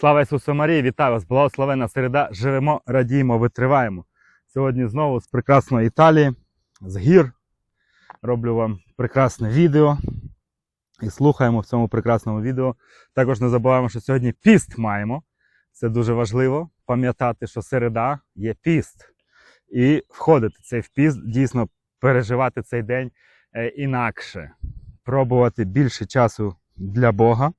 Слава Ісусу Марії, вітаю вас! Благословена середа. Живемо, радіємо, витриваємо. Сьогодні знову з прекрасної Італії, з гір. Роблю вам прекрасне відео. І слухаємо в цьому прекрасному відео. Також не забуваємо, що сьогодні піст маємо. Це дуже важливо пам'ятати, що середа є піст. І входити цей в піст, дійсно переживати цей день е, інакше, пробувати більше часу для Бога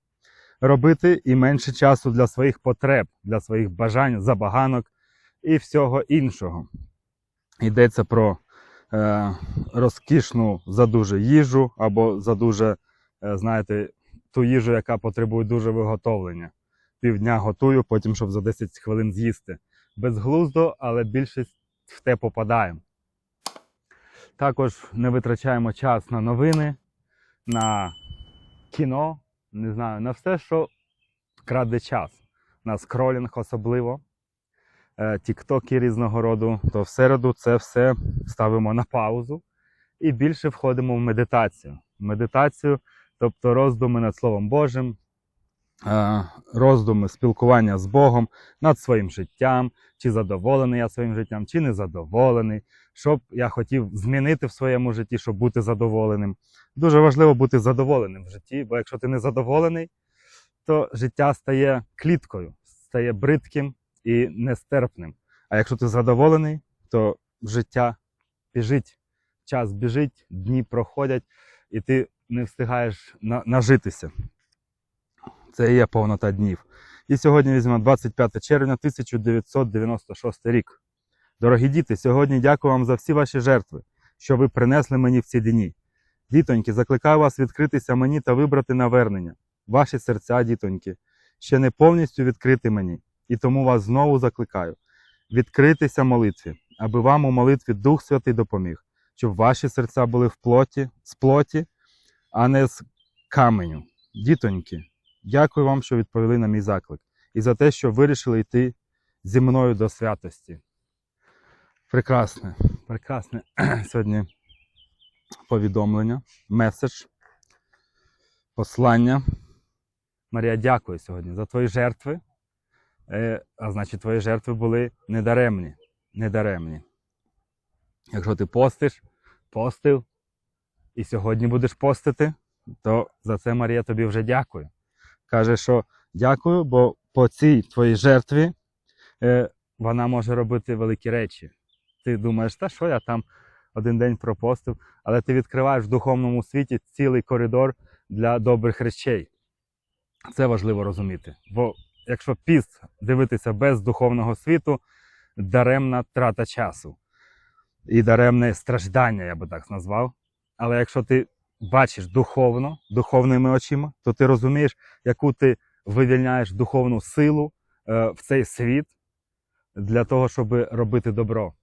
робити і менше часу для своїх потреб, для своїх бажань, забаганок і всього іншого. Йдеться про е, розкішну задуже їжу або задуже, е, знаєте, ту їжу, яка потребує дуже виготовлення. Півдня готую, потім, щоб за 10 хвилин з'їсти. Безглуздо, але більшість в те попадає. Також не витрачаємо час на новини, на кіно, не знаю, на все, що краде час. На скролінг особливо, е, тіктоки різного роду, то в середу це все ставимо на паузу і більше входимо в медитацію. Медитацію, тобто роздуми над Словом Божим, роздуми спілкування з Богом над своїм життям, чи задоволений я своїм життям, чи не задоволений, що б я хотів змінити в своєму житті, щоб бути задоволеним. Дуже важливо бути задоволеним в житті, бо якщо ти не задоволений, то життя стає кліткою, стає бридким і нестерпним. А якщо ти задоволений, то життя біжить, час біжить, дні проходять, і ти не встигаєш на- нажитися. Це і є повнота днів. І сьогодні візьмемо 25 червня 1996 рік. Дорогі діти, сьогодні дякую вам за всі ваші жертви, що ви принесли мені в ці дні. Дітоньки, закликаю вас відкритися мені та вибрати навернення. Ваші серця, дітоньки, ще не повністю відкриті мені, і тому вас знову закликаю відкритися молитві, аби вам у молитві Дух Святий допоміг, щоб ваші серця були в плоті, з плоті, а не з каменю. Дітоньки, дякую вам, що відповіли на мій заклик, і за те, що вирішили йти зі мною до святості. Прекрасне, прекрасне сьогодні повідомлення, меседж, послання. Марія, дякую сьогодні за твої жертви. Е, а значить, твої жертви були недаремні. недаремні. Якщо ти постиш, постив і сьогодні будеш постити, то за це Марія тобі вже дякую. Каже, що дякую, бо по цій твоїй жертві е, вона може робити великі речі. Ти думаєш, та що я там один день пропостив, але ти відкриваєш в духовному світі цілий коридор для добрих речей. Це важливо розуміти. Бо якщо піст дивитися без духовного світу, даремна трата часу і даремне страждання, я би так назвав. Але якщо ти бачиш духовно, духовними очима, то ти розумієш, яку ти вивільняєш духовну силу е, в цей світ для того, щоб робити добро,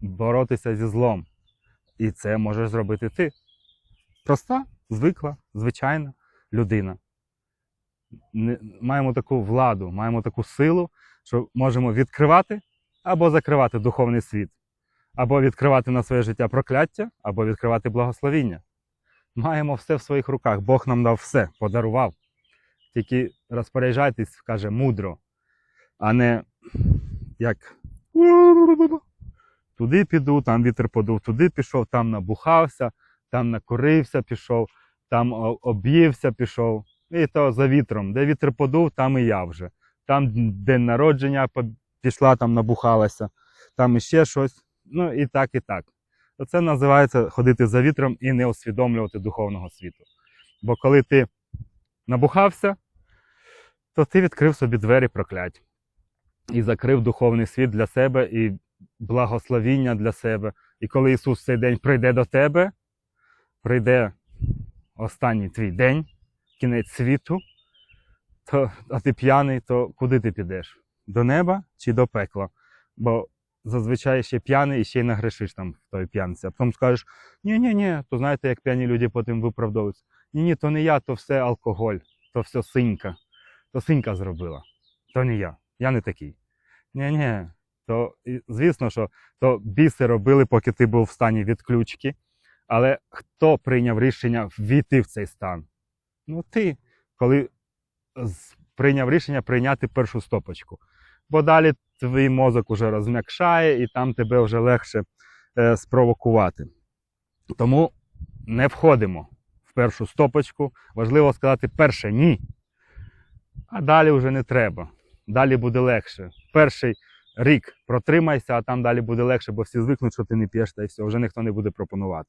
боротися зі злом. І це можеш зробити ти. Проста, звикла, звичайна людина. Маємо таку владу, маємо таку силу, що можемо відкривати або закривати духовний світ, або відкривати на своє життя прокляття, або відкривати благословіння. Маємо все в своїх руках. Бог нам дав все, подарував. Тільки розпоряджайтесь, каже, мудро, а не як туди піду, там вітер подув, туди пішов, там набухався, там накорився, пішов, там об'ївся, пішов. І то за вітром. Де вітер подув, там і я вже. Там день народження пішла, там набухалася, там іще щось. Ну і так, і так. Оце називається ходити за вітром і не усвідомлювати духовного світу. Бо коли ти набухався, то ти відкрив собі двері проклять і закрив духовний світ для себе і благословіння для себе. І коли Ісус в цей день прийде до тебе, прийде останній твій день, кінець світу, то, а ти п'яний, то куди ти підеш? До неба чи до пекла? Бо зазвичай ще п'яний і ще й нагрешиш там в той п'янці. А потім скажеш, ні-ні, ні, то знаєте, як п'яні люди потім виправдовуються. Ні, ні, то не я, то все алкоголь, то все синька. То синька зробила. То не я. Я не такий. Ні-ні. То звісно, що то біси робили, поки ти був в стані відключки. Але хто прийняв рішення ввійти в цей стан? Ну ти, коли прийняв рішення прийняти першу стопочку. Бо далі твій мозок уже розм'якшає і там тебе вже легше е, спровокувати. Тому не входимо в першу стопочку. Важливо сказати перше ні. А далі вже не треба. Далі буде легше. Перший рік протримайся, а там далі буде легше, бо всі звикнуть, що ти не п'єш, та й все, вже ніхто не буде пропонувати.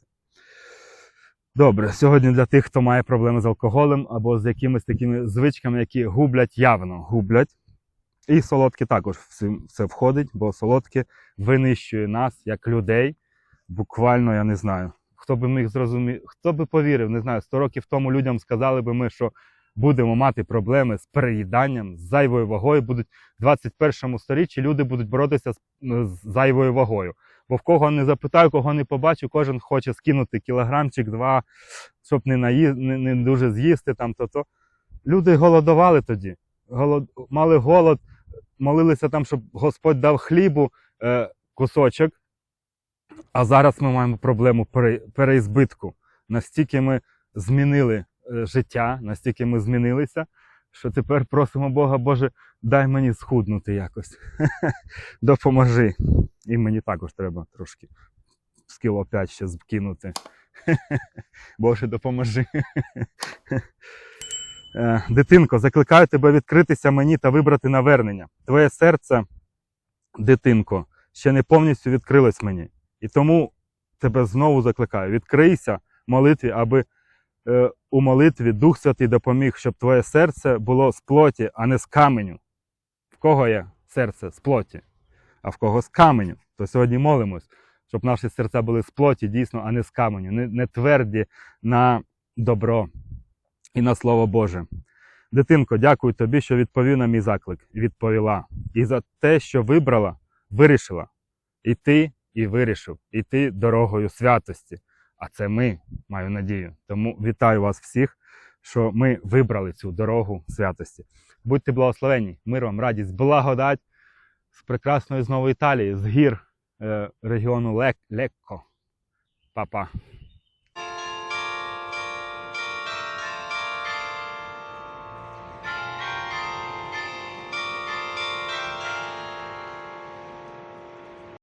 Добре, сьогодні для тих, хто має проблеми з алкоголем або з якимись такими звичками, які гублять явно гублять. І солодке також в це- входить, бо солодке винищує нас як людей. Буквально, я не знаю. Хто би міг зрозуміти, хто би повірив, не знаю, 100 років тому людям сказали би ми, що будемо мати проблеми з переїданням, з зайвою вагою. Будуть в 21 сторіччі люди будуть боротися з, з зайвою вагою. Бо в кого не запитаю, кого не побачу, кожен хоче скинути кілограмчик, два, щоб не, наї... не, не дуже з'їсти там то-то. Люди голодували тоді, голод... мали голод, молилися там, щоб Господь дав хлібу е, кусочок. А зараз ми маємо проблему пере... переізбитку. Настільки ми змінили е, життя, настільки ми змінилися, що тепер просимо Бога, Боже, дай мені схуднути якось. Допоможи. І мені також треба трошки з кіло 5 ще скинути. Боже, допоможи. Е, Дитинко, закликаю тебе відкритися мені та вибрати навернення. Твоє серце, дитинко, ще не повністю відкрилось мені. І тому тебе знову закликаю: відкрийся молитві, аби е, у молитві Дух Святий допоміг, щоб твоє серце було з плоті, а не з каменю. В кого є серце з плоті, а в кого з каменю? То сьогодні молимось, щоб наші серця були з плоті, дійсно, а не з каменю, не, не тверді на добро і на Слово Боже. Дитинко, дякую тобі, що відповів на мій заклик відповіла. І за те, що вибрала, вирішила. І ти і вирішив іти дорогою святості. А це ми, маю надію. Тому вітаю вас всіх, що ми вибрали цю дорогу святості. Будьте благословені, мир вам, радість, благодать з прекрасної знову Італії, з гір е, регіону Лек- Лекко. Па-па.